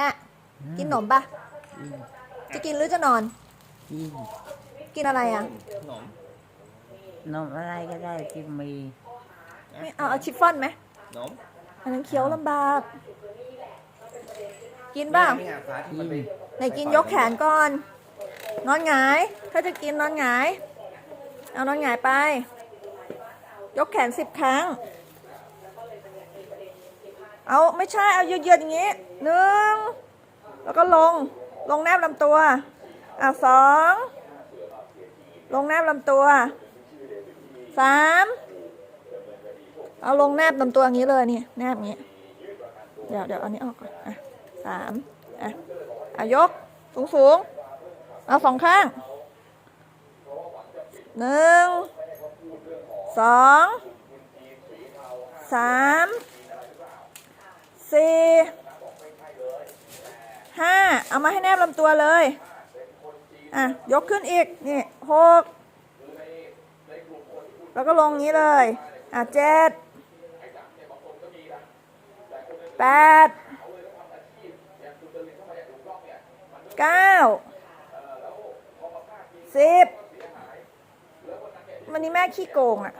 แม่กินขนมปะจะกินหรือจะนอน กินกินอะไรอะ ขนมนมอะไรก็ได้ที่มีไม่เอาเอาชิฟฟ่อนไหมขนมอันนั้นเคี้ยวลำบาก กินบ้างนี่ไงฟ้าที่มันไปไหนกินยกแขนก่อน นอนหงาย ถ้าจะกินนอนหงาย เอานอนหงายไป ยกแขนสิบครั้ง เอาไม่ใช่เอาเยืดๆอย่างนี้หนึ่งแล้วก็ลงลงแนบลำตัวอะสองลงแนบลำตัวสามเอาลงแนบลำตัวอย่างนี้เลยนี่แนบอย่างนี้เดี๋ยวเดี๋ยวเอาอันนี้ออกก่อนอะสามอะอายกสูงสูงเอาสองข้างหนึ่งสองสาม สี่ห้าเอามาให้แนบลำตัวเลย อะ ยกขึ้นอีก นี่หกแล้วก็ลงนี้เลย อะเจ็ดแปดเก้าสิบวันนี้แม่ขี้โกงอะ่ะ